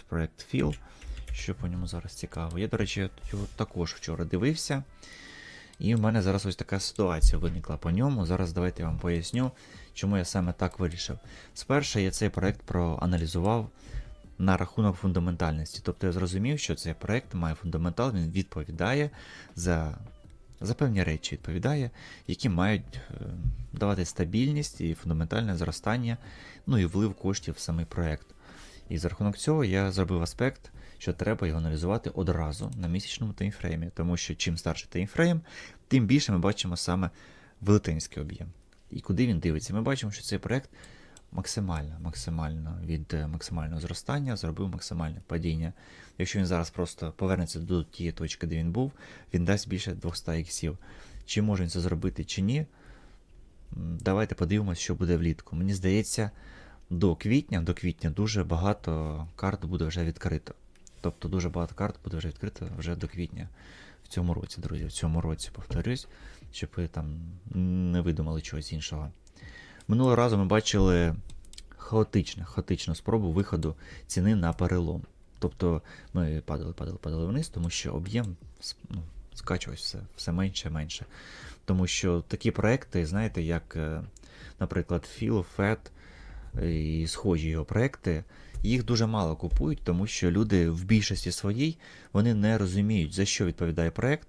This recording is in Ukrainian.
проект Feel. Що по ньому зараз цікаво. Я, до речі, його також вчора дивився. І в мене зараз ось така ситуація виникла по ньому. Зараз давайте я вам поясню, чому я саме так вирішив. Спершу я цей проект проаналізував на рахунок фундаментальності. Тобто я зрозумів, що цей проект має фундаментал, він відповідає за, за певні речі, відповідає, які мають е, давати стабільність і фундаментальне зростання, ну і влив коштів в самий проект. І за рахунок цього я зробив аспект, що треба його аналізувати одразу на місячному таймфреймі, тому що чим старший таймфрейм, тим більше ми бачимо саме велетенський об'єм. І куди він дивиться? Ми бачимо, що цей проект максимально, максимально від е, максимального зростання зробив максимальне падіння. Якщо він зараз просто повернеться до тієї точки, де він був, він дасть більше 200 іксів. Чи може він це зробити, чи ні? Давайте подивимося, що буде влітку. Мені здається, до квітня, до квітня дуже багато карт буде вже відкрито. Тобто дуже багато карт буде вже відкрито вже до квітня в цьому році, друзі. В цьому році повторюсь, щоб ви там не видумали чогось іншого. Минулого разу ми бачили хаотичну, хаотичну спробу виходу ціни на перелом. Тобто ми падали, падали, падали вниз, тому що об'єм ну, скачувався все, все менше менше. Тому що такі проекти, знаєте, як, е, наприклад, FED і схожі його проекти, їх дуже мало купують, тому що люди в більшості своїй вони не розуміють, за що відповідає проект,